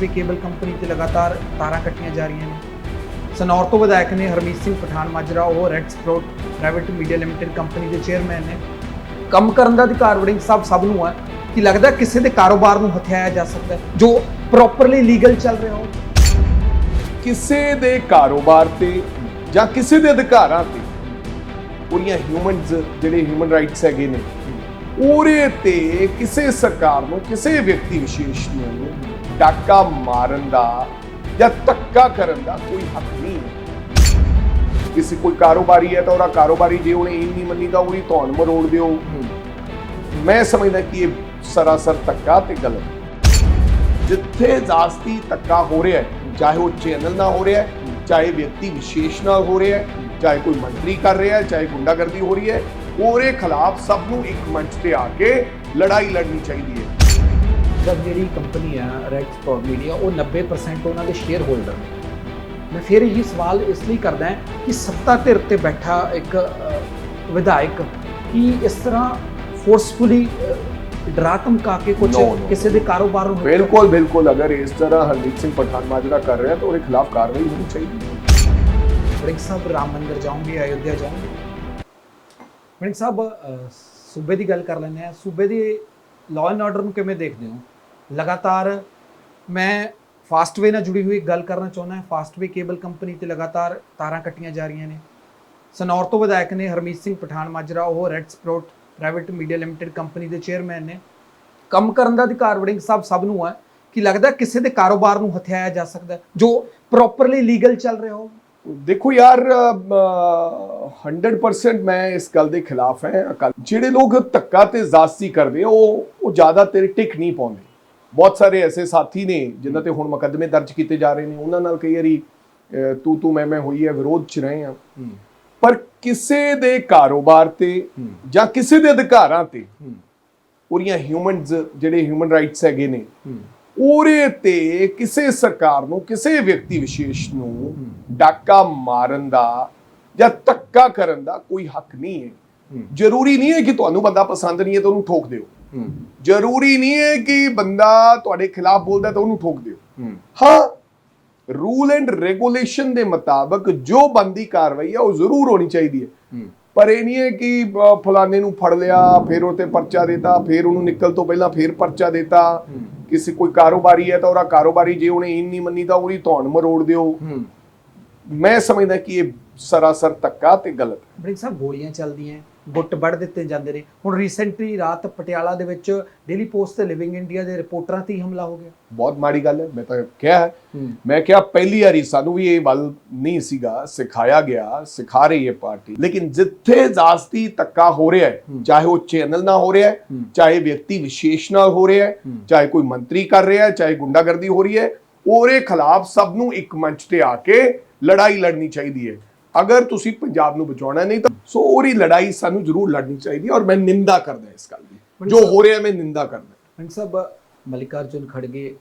ਵੀ cable company ਤੇ ਲਗਾਤਾਰ ਤਾਰਾਂ ਕੱਟੀਆਂ ਜਾ ਰਹੀਆਂ ਨੇ। ਸਨੌਰ ਤੋਂ ਵਿਧਾਇਕ ਨੇ ਹਰਮੀਤ ਸਿੰਘ ਪਠਾਨ ਮਾਜਰਾ, ਉਹ red sprout private media limited company ਦੇ ਚੇਅਰਮੈਨ ਨੇ। ਕੰਮ ਕਰਨ ਦਾ ਅਧਿਕਾਰ ਵੜਿੰਗ ਸਾਹਿਬ ਸਭ ਨੂੰ ਹੈ ਕਿ ਲੱਗਦਾ ਕਿਸੇ ਦੇ ਕਾਰੋਬਾਰ ਨੂੰ ਹਥਿਆਇਆ ਜਾ ਸਕਦਾ ਜੋ ਪ੍ਰੋਪਰਲੀ ਲੀਗਲ ਚੱਲ ਰਿਹਾ ਹੋ ਕਿਸੇ ਦੇ ਕਾਰੋਬਾਰ ਤੇ ਜਾਂ ਕਿਸੇ ਦੇ ਅਧਿਕਾਰਾਂ ਤੇ ਉਹਦੀਆਂ ਹਿਊਮਨਸ ਜਿਹੜੇ ਹਿਊਮਨ ਰਾਈਟਸ ਹੈਗੇ ਨੇ ਉਹਦੇ ਤੇ ਕਿਸੇ ਸਰਕਾਰ ਨੂੰ, ਕਿਸੇ ਵਿਅਕਤੀ ਵਿਸ਼ੇਸ਼ ਨੂੰ ਡਾਕਾ ਮਾਰਨ ਦਾ ਜਾਂ ਧੱਕਾ ਕਰਨ ਦਾ ਕੋਈ ਹੱਕ ਨਹੀਂ। ਹੈ ਕਿਸੇ ਕੋਈ ਕਾਰੋਬਾਰੀ ਹੈ ਤਾਂ ਉਹਦਾ ਕਾਰੋਬਾਰੀ ਜੇ ਉਹਨੇ ਇਹ ਨਹੀਂ ਮੰਨੀ ਤਾਂ ਉਹਦੀ ਧੌਣ ਮਰੋੜ ਦਿਓ। ਮੈਂ ਸਮਝਦਾ ਕਿ ਇਹ ਸਰਾਸਰ ਧੱਕਾ ਤੇ ਗਲਤ ਜਿੱਥੇ ਜ਼ਾਸਤੀ ਧੱਕਾ ਹੋ ਰਿਹਾ ਹੈ, ਚਾਹੇ ਉਹ ਚੈਨਲ ਨਾਲ ਹੋ ਰਿਹਾ ਹੈ, ਚਾਹੇ ਵਿਅਕਤੀ ਵਿਸ਼ੇਸ਼ ਨਾਲ ਹੋ ਰਿਹਾ ਹੈ, ਚਾਹੇ ਕੋਈ ਮੰਤਰੀ ਕਰ ਰਿਹਾ ਹੈ, ਚਾਹੇ ਗੁੰਡਾਗਰਦੀ ਹੋ ਰਹੀ ਹੈ, ਉਹਦੇ ਖਿਲਾਫ ਸਭ ਨੂੰ ਇੱਕ ਮੰਚ ਤੇ ਆ ਕੇ ਲੜਾਈ ਲੜਨੀ ਚਾਹੀਦੀ ਹੈ। ਜਦ ਜਿਹੜੀ ਕੰਪਨੀ ਆ ਰੈਡ ਸਪੋਰਟ ਮੀਡੀਆ ਉਹ 90% ਉਹਨਾਂ ਦੇ ਸ਼ੇਅਰ ਹੋਲਡਰ ਨੇ। ਮੈਂ ਫਿਰ ਇਹੀ ਸਵਾਲ ਇਸ ਲਈ ਕਰਦਾ ਕਿ ਸੱਤਾ ਧਿਰ ਤੇ ਬੈਠਾ ਇੱਕ ਵਿਧਾਇਕ ਕੀ ਇਸ ਤਰ੍ਹਾਂ ਫੋਰਸਫੁਲੀ ਡਰਾ ਧਮਕਾ ਕੇ ਕੁਝ. ਕਿਸੇ ਦੇ ਕਾਰੋਬਾਰ ਨੂੰ ਬਿਲਕੁਲ ਬਿਲਕੁਲ। ਅਗਰ ਇਸ ਤਰ੍ਹਾਂ ਹਰਦੀਪ ਸਿੰਘ ਪਠਾਨ ਮਾਜਰਾ ਕਰ ਰਿਹਾ ਤਾਂ ਉਹਦੇ ਖਿਲਾਫ ਕਾਰਵਾਈ ਹੋਣੀ ਚਾਹੀਦੀ ਹੈ। ਵੜਿੰਗ ਸਾਹਿਬ ਰਾਮ ਮੰਦਿਰ ਜਾਓਗੇ ਅਯੋਧਿਆ ਜਾਓਗੇ? ਵੜਿੰਗ ਸਾਹਿਬ ਸੂਬੇ ਦੀ ਗੱਲ ਕਰ ਲੈਂਦੇ ਆ ਸੂਬੇ ਦੀ ਲਾਅ ਐਂਡ ਆਰਡਰ ਨੂੰ ਕਿਵੇਂ ਦੇਖਦੇ ਹੋ? ਲਗਾਤਾਰ ਮੈਂ ਫਾਸਟਵੇ ਨਾਲ ਜੁੜੀ ਹੋਈ ਗੱਲ ਕਰਨਾ ਚਾਹੁੰਦਾ ਹਾਂ। ਫਾਸਟਵੇ ਕੇਬਲ ਕੰਪਨੀ ਤੇ ਲਗਾਤਾਰ ਤਾਰਾਂ ਕੱਟੀਆਂ ਜਾ ਰਹੀਆਂ ਨੇ। ਸਨੌਰ ਤੋਂ ਵਿਧਾਇਕ ਨੇ ਹਰਮੀਤ ਸਿੰਘ ਪਠਾਨ ਮਾਜਰਾ, ਉਹ red sprout private media limited company ਦੇ ਚੇਅਰਮੈਨ ਨੇ। ਕੰਮ ਕਰਨ ਦਾ ਅਧਿਕਾਰ ਵੜਿੰਗ ਸਾਹਿਬ ਸਭ ਨੂੰ ਹੈ ਕਿ ਲੱਗਦਾ ਕਿਸੇ ਦੇ ਕਾਰੋਬਾਰ ਨੂੰ ਹਥਿਆਇਆ ਜਾ ਸਕਦਾ ਜੋ ਪ੍ਰੋਪਰਲੀ ਲੀਗਲ ਚੱਲ ਰਿਹਾ ਹੋ ਦੇਖੋ ਯਾਰ 100% ਮੈਂ ਇਸ ਗੱਲ ਦੇ ਖਿਲਾਫ ਹੈ। ਜਿਹੜੇ ਲੋਕ ਧੱਕਾ ਤੇ ਜ਼ਾਸਤੀ ਕਰਦੇ ਉਹ ਉਹ ਜ਼ਿਆਦਾ ਤੇਰੇ ਟਿਕ ਨਹੀਂ ਪਾਉਂਦੇ। ਬਹੁਤ ਸਾਰੇ ਐਸੇ ਸਾਥੀ ਨੇ ਜਿਨ੍ਹਾਂ ਤੇ ਹੁਣ ਮੁਕੱਦਮੇ ਦਰਜ ਕੀਤੇ ਜਾ ਰਹੇ ਨੇ। ਉਹਨਾਂ ਨਾਲ ਕਈ ਵਾਰੀ ਤੂੰ ਤੂੰ ਮੈਂ ਮੈਂ ਹੋਈ ਹੈ ਵਿਰੋਧ ਚ ਰਹੇ ਆ ਪਰ ਕਿਸੇ ਦੇ ਕਾਰੋਬਾਰ ਤੇ ਜਾਂ ਕਿਸੇ ਦੇ ਅਧਿਕਾਰਾਂ ਤੇ ਉਹਦੀਆਂ ਹਿਊਮਨਸ ਜਿਹੜੇ ਹਿਊਮਨ ਰਾਈਟਸ ਹੈਗੇ ਨੇ ਉਹਦੇ ਤੇ ਕਿਸੇ ਸਰਕਾਰ ਨੂੰ ਕਿਸੇ ਵਿਅਕਤੀ ਵਿਸ਼ੇਸ਼ ਨੂੰ ਡਾਕਾ ਮਾਰਨ ਦਾ ਜਾਂ ਧੱਕਾ ਕਰਨ ਦਾ ਕੋਈ ਹੱਕ ਨਹੀਂ ਹੈ। ਜ਼ਰੂਰੀ ਨਹੀਂ ਹੈ ਕਿ ਤੁਹਾਨੂੰ ਬੰਦਾ ਪਸੰਦ ਨਹੀਂ ਹੈ ਤਾਂ ਉਹਨੂੰ ਠੋਕ ਦਿਓ। ਜ਼ਰੂਰੀ ਨਹੀਂ ਹੈ ਕਿ ਬੰਦਾ ਤੁਹਾਡੇ ਖਿਲਾਫ ਬੋਲਦਾ ਤਾਂ ਉਹਨੂੰ ਠੋਕ ਦਿਓ। ਹਾਂ। ਰੂਲ ਐਂਡ ਰੈਗੂਲੇਸ਼ਨ ਦੇ ਮੁਤਾਬਕ ਜੋ ਬੰਦੀ ਕਾਰਵਾਈ ਹੈ ਉਹ ਜ਼ਰੂਰ ਹੋਣੀ ਚਾਹੀਦੀ ਹੈ। ਪਰ ਇਹ ਨਹੀਂ ਹੈ ਕਿ ਫਲਾਣੇ ਨੂੰ ਫੜ ਲਿਆ ਫਿਰ ਉਹ ਤੇ ਪਰਚਾ ਦਿੱਤਾ ਫਿਰ ਉਹਨੂੰ ਨਿਕਲ ਤੋਂ ਪਹਿਲਾਂ ਫਿਰ ਪਰਚਾ ਦਿੱਤਾ। ਕਿਸੇ ਕੋਈ ਕਾਰੋਬਾਰੀ ਹੈ ਤਾਂ ਉਹਦਾ ਕਾਰੋਬਾਰੀ ਜੇ ਉਹਨੇ ਇਹ ਨਹੀਂ ਮੰਨੀ ਤਾਂ ਉਹਦੀ ਧੌਣ ਮਰੋੜ ਦਿਓ। ਮੈਂ ਸਮਝਦਾ ਕਿ ਇਹ ਸਰਾਸਰ ਧੱਕਾ ਤੇ ਗਲਤ ਬ੍ਰਿੰਗ ਸਾਹਿਬ ਗੋਲੀਆਂ ਚੱਲਦੀਆਂ ਗੁੱਟ ਵੱਢ ਦਿੱਤੇ ਜਾਂਦੇ ਨੇ। ਹੁਣ ਰੀਸੈਂਟਲੀ ਰਾਤ ਪਟਿਆਲਾ ਦੇ ਵਿੱਚ ਡੇਲੀ ਪੋਸਟ ਤੇ ਲਿਵਿੰਗ ਇੰਡੀਆ ਦੇ ਰਿਪੋਰਟਰਾਂ ਤੇ ਹੀ ਹਮਲਾ ਹੋ ਗਿਆ। ਬਹੁਤ ਮਾੜੀ ਗੱਲ ਹੈ ਮੈਂ ਤਾਂ ਕਿਹਾ ਹੈ। ਮੈਂ ਕਿਹਾ ਪਹਿਲੀ ਵਾਰੀ ਸਾਨੂੰ ਵੀ ਇਹ ਵੱਲ ਨਹੀਂ ਸੀਗਾ ਸਿਖਾਇਆ ਗਿਆ ਸਿਖਾ ਰਹੀ ਹੈ ਪਾਰਟੀ। ਲੇਕਿਨ ਜਿੱਥੇ ਜ਼ਾਸਤੀ ਧੱਕਾ ਹੋ ਰਿਹਾ ਹੈ ਚਾਹੇ ਉਹ ਚੈਨਲ ਨਾਲ ਹੋ ਰਿਹਾ ਹੈ ਚਾਹੇ ਵਿਅਕਤੀ ਵਿਸ਼ੇਸ਼ ਨਾਲ ਹੋ ਰਿਹਾ ਹੈ। ਚਾਹੇ ਕੋਈ ਮੰਤਰੀ ਕਰ ਰਿਹਾ ਹੈ ਚਾਹੇ ਗੁੰਡਾਗਰਦੀ ਹੋ ਰਹੀ ਹੈ ਉਹਦੇ ਖਿਲਾਫ ਸਭ ਨੂੰ ਇੱਕ ਮੰਚ ਤੇ ਆ ਕੇ ਲੜਾਈ ਲੜਨੀ ਚਾਹੀਦੀ ਹੈ। ਅਗਰ ਤੁਸੀਂ ਪੰਜਾਬ ਨੂੰ ਬਚਾਉਣਾ ਨਹੀਂ ਤਾਂ ਸੋ ਉਹਦੀ ਲੜਾਈ ਸਾਨੂੰ ਜ਼ਰੂਰ ਲੜਨੀ ਚਾਹੀਦੀ ਔਰ ਮੈਂ ਨਿੰਦਾ ਕਰਦਾ ਇਸ ਗੱਲ ਦੀ। ਜੋ ਹੋ ਰਿਹਾ ਮੈਂ ਨਿੰਦਾ ਕਰਦਾ। ਬ੍ਰਿੰਗ ਸਾਹਿਬ ਮਲਿਕਾਰਜੁਨ ਖੜਗੇ